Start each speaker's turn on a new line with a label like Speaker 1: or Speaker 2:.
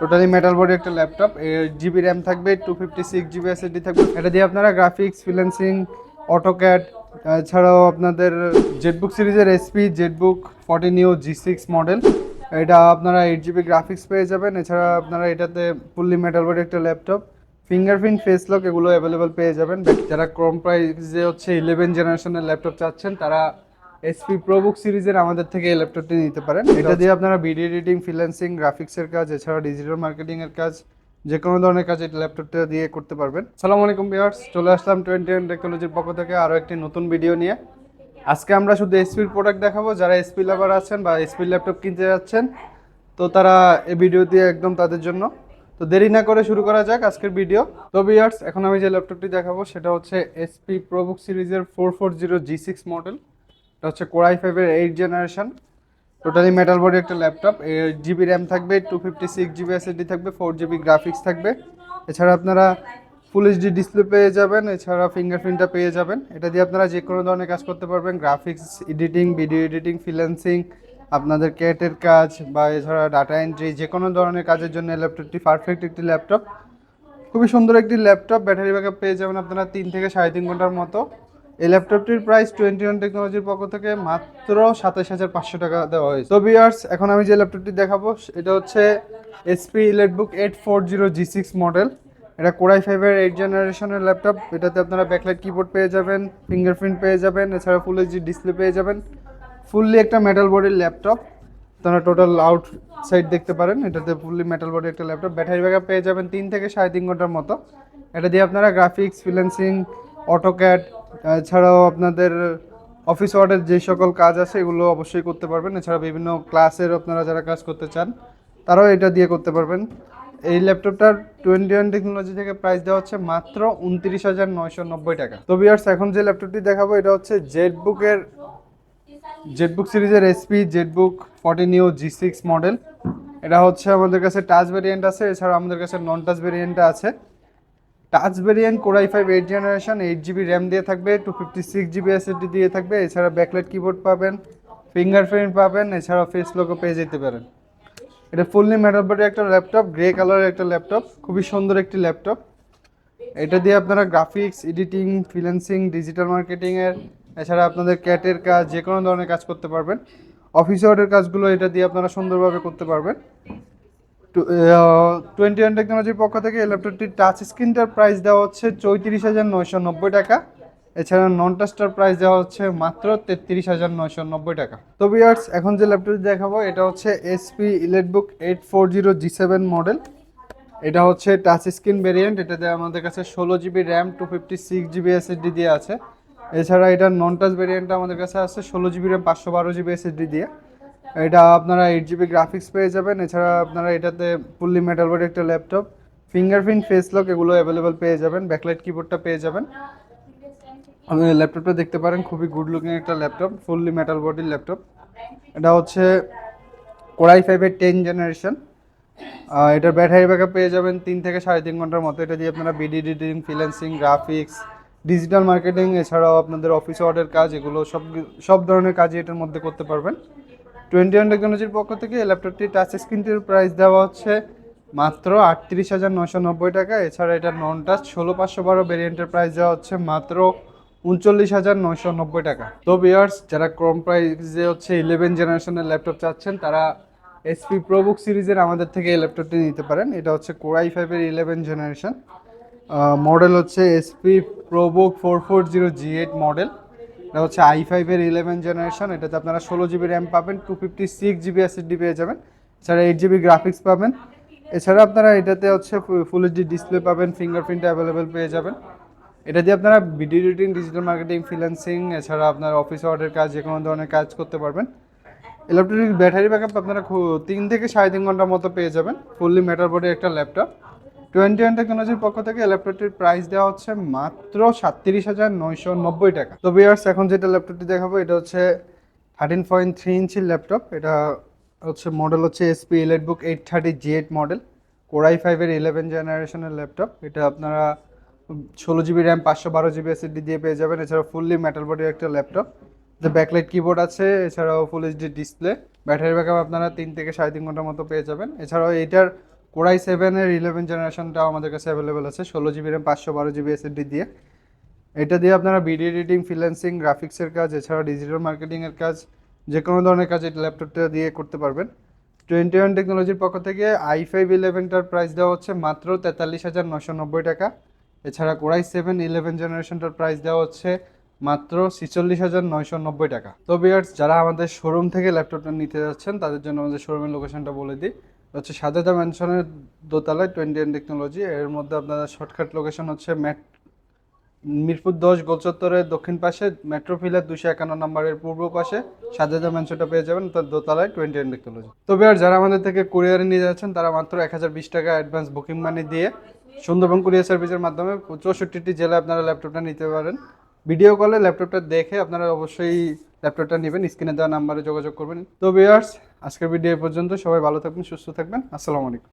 Speaker 1: Totally metal body একটা laptop এর GB RAM থাকবে two fifty six GB SSD থাকবে। এটা দিয়ে আপনারা গ্রাফিক্স ফ্রিল্যান্সিং অটোক্যাড এছাড়াও আপনাদের জেটবুক সিরিজের HP ZBook forty new G six model এটা আপনারা এইট জিবি গ্রাফিক্স পেয়ে যাবেন। এছাড়া আপনারা এটাতে ফুললি মেটাল বডি একটা ল্যাপটপ ফিঙ্গারপ্রিন্ট ফেস লক এগুলো অ্যাভেলেবেল পেয়ে যাবেন। যারা ক্রম প্রাইসে হচ্ছে ইলেভেন জেনারেশনের ল্যাপটপ চাচ্ছেন, তারা এসপি প্রোবুক সিরিজের আমাদের থেকে এই ল্যাপটপটি নিতে পারেন। এটা দিয়ে আপনারা ভিডিও এডিটিং ফ্রিল্যান্সিং গ্রাফিক্সের কাজ এছাড়া ডিজিটাল মার্কেটিং এর কাজ যে কোনো ধরনের কাজ এই ল্যাপটপটা দিয়ে করতে পারবেন। সালাম আলাইকুম ভিউয়ার্স চলে আসলাম টোয়েন্টি ওয়ান টেকনোলজির পক্ষ থেকে আরও একটি নতুন ভিডিও নিয়ে। আজকে আমরা শুধু এসপির প্রোডাক্ট দেখাবো। যারা এসপি লাভার আছেন বা এসপির ল্যাপটপ কিনতে যাচ্ছেন তো তারা এই ভিডিও দিয়ে একদম তাদের জন্য। তো দেরি না করে শুরু করা যাক আজকের ভিডিও তো ভিউয়ার্স এখন আমি যে ল্যাপটপটি দেখাবো সেটা হচ্ছে এসপি প্রোবুক সিরিজের four four zero G six model এটা হচ্ছে কোরাই ফাইভের eight generation totally metal body একটা ল্যাপটপ এইট জিবি র্যাম থাকবে two fifty six GB SSD থাকবে ফোর জিবি গ্রাফিক্স থাকবে। এছাড়া আপনারা ফুল এইচডি ডিসপ্লে পেয়ে যাবেন, এছাড়া ফিঙ্গারপ্রিন্টটা পেয়ে যাবেন। এটা দিয়ে আপনারা যে কোনো ধরনের কাজ করতে পারবেন। Graphics editing video editing freelancing আপনাদের ক্যাটের কাজ বা এছাড়া ডাটা এন্ট্রি যে কোনো ধরনের কাজের জন্য ল্যাপটপটি পারফেক্ট একটি ল্যাপটপ খুবই সুন্দর একটি ল্যাপটপ ব্যাটারি ব্যাকআপ পেয়ে যাবেন আপনারা তিন থেকে সাড়ে তিন ঘণ্টার মতো। এই ল্যাপটপটির প্রাইস টোয়েন্টি ওয়ান টেকনোলজির পক্ষ থেকে মাত্র সাতাশ হাজার পাঁচশো টাকা দেওয়া হয়েছে। তো বিয়ার্স এখন আমি যে ল্যাপটপটি দেখাবো এটা হচ্ছে HP EliteBook eight four zero G six model এটা কোরাই ফাইভের এইট জেনারেশনের ল্যাপটপ। এটাতে আপনারা ব্যাকলাইট কিবোর্ড পেয়ে যাবেন ফিঙ্গারপ্রিন্ট পেয়ে যাবেন, এছাড়া ফুল এইচডি ডিসপ্লে পেয়ে যাবেন। ফুললি একটা মেটাল বডির ল্যাপটপ। আপনারা টোটাল আউট সাইড দেখতে পারেন, এটাতে ফুললি মেটাল বডি একটা ল্যাপটপ। ব্যাটারি ব্যাকআপ পেয়ে যাবেন তিন থেকে সাড়ে তিন ঘণ্টার মতো। এটা দিয়ে আপনারা গ্রাফিক্স ফ্রিল্যান্সিং অটোক্যাড এছাড়াও আপনাদের অফিস ওয়ার্ডের যে সকল কাজ আছে, এগুলো অবশ্যই করতে পারবেন। এছাড়া বিভিন্ন ক্লাসের আপনারা যারা কাজ করতে চান, তারাও এটা দিয়ে করতে পারবেন। এই ল্যাপটপটার টোয়েন্টি ওয়ান টেকনোলজি থেকে প্রাইস দেওয়া হচ্ছে মাত্র উনত্রিশ হাজার নয়শো নব্বই টাকা। তো বিয়ার্স এখন যে ল্যাপটপটি দেখাবো, এটা হচ্ছে জেটবুকের জেটবুক সিরিজের HP ZBook forty new G six model এটা হচ্ছে আমাদের কাছে টাচ ভেরিয়েন্ট আছে এছাড়া আমাদের কাছে নন টাচ ভেরিয়েন্টটা আছে। Touch variant core i five eight generation eight GB RAM দিয়ে থাকবে, two fifty six GB SSD দিয়ে থাকবে, এছাড়া ব্যাকলাইট কিবোর্ড পাবেন, ফিঙ্গারপ্রিন্ট পাবেন এছাড়া ফেস লোকও পেয়ে যেতে পারেন। এটা ফুললি মেটাল একটা ল্যাপটপ গ্রে কালারের একটা ল্যাপটপ খুবই সুন্দর একটি ল্যাপটপ এটা দিয়ে আপনারা গ্রাফিক্স এডিটিং ফ্রিল্যান্সিং ডিজিটাল মার্কেটিংয়ের এছাড়া আপনাদের ক্যাটের কাজ, যে কোনো ধরনের কাজ করতে পারবেন। অফিস ওয়ার্ডের কাজগুলো এটা দিয়ে আপনারা সুন্দরভাবে করতে পারবেন। টোয়েন্টি ওয়ান টেকনোলজির পক্ষ থেকে এই ল্যাপটপটির টাচ স্ক্রিনটার প্রাইস দেওয়া হচ্ছে চৌত্রিশ হাজার নয়শো নব্বই টাকা। এছাড়া নন টাচটার প্রাইস দেওয়া হচ্ছে মাত্র তেত্রিশ হাজার নয়শো নব্বই টাকা। তো বিয়ার্স এখন যে ল্যাপটপটি দেখাবো, এটা হচ্ছে HP EliteBook eight four zero G seven model এটা হচ্ছে টাচ স্ক্রিন ভেরিয়েন্ট এটাতে আমাদের কাছে ষোলো GB RAM two fifty six GB SSD দিয়ে আছে। এছাড়া এটা নন টাচ ভেরিয়েন্টটা আমাদের কাছে আছে, ষোলো জিবি র্যাম পাঁচশো বারো জিবি এসএসডি দিয়ে। এটা আপনারা এইট জিবি গ্রাফিক্স পেয়ে যাবেন। এছাড়া আপনারা এটাতে ফুললি মেটাল বডি একটা ল্যাপটপ ফিঙ্গারপ্রিন্ট ফেস লক এগুলো অ্যাভেলেবেল পেয়ে যাবেন ব্যাকলাইট কিবোর্ডটা পেয়ে যাবেন। আপনি ল্যাপটপটা দেখতে পারেন, খুবই গুড লুকিং একটা ল্যাপটপ ফুললি মেটাল বডির ল্যাপটপ এটা হচ্ছে কোরাই ফাইভের টেন জেনারেশন এটার ব্যাটারি ব্যাকআপ পেয়ে যাবেন তিন থেকে সাড়ে তিন ঘণ্টার মতো। এটা দিয়ে আপনারা video editing freelancing graphics digital marketing এছাড়াও আপনাদের অফিস ওয়ার্ডের কাজ, এগুলো সব সব ধরনের কাজই এটার মধ্যে করতে পারবেন। টোয়েন্টি ওয়ান টেকনোলজির পক্ষ থেকে এই ল্যাপটপটি টাচ স্ক্রিনটির প্রাইস দেওয়া হচ্ছে মাত্র আটত্রিশ হাজার নশো নব্বই টাকা। এছাড়া এটা নন টাচ ষোলো পাঁচশো বারো ভেরিয়েন্টের প্রাইস দেওয়া হচ্ছে মাত্র উনচল্লিশ হাজার নয়শো নব্বই টাকা। তো বিয়ার্স যারা কম প্রাইসে হচ্ছে ইলেভেন জেনারেশনের ল্যাপটপ চাচ্ছেন, তারা এসপি প্রোবুক সিরিজের আমাদের থেকে এই ল্যাপটপটি নিতে পারেন। এটা হচ্ছে কোরাই ফাইভের ইলেভেন জেনারেশন মডেল হচ্ছে HP ProBook four four zero G eight model এটা হচ্ছে আই ফাইভের ইলেভেন জেনারেশন এটাতে আপনারা ষোলো জিবি র্যাম পাবেন two fifty six GB SSD পেয়ে যাবেন। এছাড়া এইট জিবি গ্রাফিক্স পাবেন। এছাড়া আপনারা এটাতে হচ্ছে ফুল এইচডি ডিসপ্লে পাবেন ফিঙ্গারপ্রিন্ট অ্যাভেলেবেল পেয়ে যাবেন। এটা দিয়ে আপনারা video editing digital marketing freelancing এছাড়া আপনার অফিস অর্ডার কাজ যে কোনো ধরনের কাজ করতে পারবেন। ইলেকট্রনিক ব্যাটারি ব্যাকআপ আপনারা তিন থেকে সাড়ে তিন ঘণ্টার মতো পেয়ে যাবেন ফুললি মেটাল বোর্ডের একটা ল্যাপটপ টোয়েন্টি ওয়ান টেকনোলজির পক্ষ থেকে ল্যাপটপটির প্রাইস দেওয়া হচ্ছে মাত্র সাতত্রিশ হাজার নয়শো নব্বই টাকা। তো বিয়ার্স এখন যেটা ল্যাপটপটি দেখাবো, এটা হচ্ছে থার্টিন পয়েন্ট থ্রি ইঞ্চির ল্যাপটপ। এটা হচ্ছে মডেল হচ্ছে HP EliteBook eight thirty G eight model core i ফাইভের ইলেভেন জেনারেশনের ল্যাপটপ। এটা আপনারা ষোলো জিবি র্যাম পাঁচশো বারো জিবি এসএসডি দিয়ে পেয়ে যাবেন। এছাড়া ফুললি মেটাল বডির একটা ল্যাপটপ। যে ব্যাকলাইট কিবোর্ড আছে, এছাড়াও full HD display battery backup আপনারা তিন থেকে সাড়ে তিন ঘণ্টার মতো পেয়ে যাবেন। এছাড়াও এটার কোরাই সেভেনের ইলেভেন জেনারেশনটাও আমাদের কাছে অ্যাভেলেবেল আছে, ষোলো জিবি র্যাম পাঁচশো বারো জিবি এসএসডি দিয়ে। এটা দিয়ে আপনারা ভিডিও এডিটিং ফ্রিল্যান্সিং গ্রাফিক্সের কাজ এছাড়া ডিজিটাল মার্কেটিংয়ের কাজ যে কোনো ধরনের কাজ এটা ল্যাপটপটা দিয়ে করতে পারবেন। টোয়েন্টি ওয়ান টেকনোলজির পক্ষ থেকে আই ফাইভ ইলেভেনটার প্রাইস দেওয়া হচ্ছে মাত্র তেতাল্লিশ হাজার নশো নব্বই টাকা। এছাড়া কোরাই সেভেন ইলেভেন জেনারেশনটার প্রাইস দেওয়া হচ্ছে মাত্র ছিচল্লিশ হাজার নয়শো নব্বই টাকা। তো বিয়ার্স যারা আমাদের শোরুম থেকে ল্যাপটপটা নিতে যাচ্ছেন, তাদের জন্য আমাদের শোরুমের লোকেশনটা বলে দিই। হচ্ছে সাদেদা ম্যানশনের দোতলায় টোয়েন্টি ওয়ান টেকনোলজি এর মধ্যে আপনাদের শর্টকাট লোকেশন হচ্ছে ম্যাট মিরপুর দশ, গোলচত্বরের দক্ষিণ পাশে মেট্রো ফিলের দুশো একান্ন নম্বরের পূর্ব পাশে, সাজেদা ম্যানশনটা পেয়ে যাবেন, তার দোতলায় টোয়েন্টি ওয়ান টেকনোলজি তবে আর যারা আমাদের থেকে কুরিয়ারে নিয়ে যাচ্ছেন, তারা মাত্র এক হাজার বিশ টাকা অ্যাডভান্স বুকিং মানি দিয়ে সুন্দরবন কুরিয়ার সার্ভিসের মাধ্যমে চৌষট্টিটি জেলায় আপনারা ল্যাপটপটা নিতে পারেন। ভিডিও কলে ল্যাপটপটা দেখে আপনারা অবশ্যই ল্যাপটপটা নেবেন, স্ক্রিনে দেওয়া নাম্বারে যোগাযোগ করবেন। তো ভিউয়ার্স আজকের ভিডিও পর্যন্ত। সবাই ভালো থাকবেন, সুস্থ থাকবেন। আসসালামু আলাইকুম।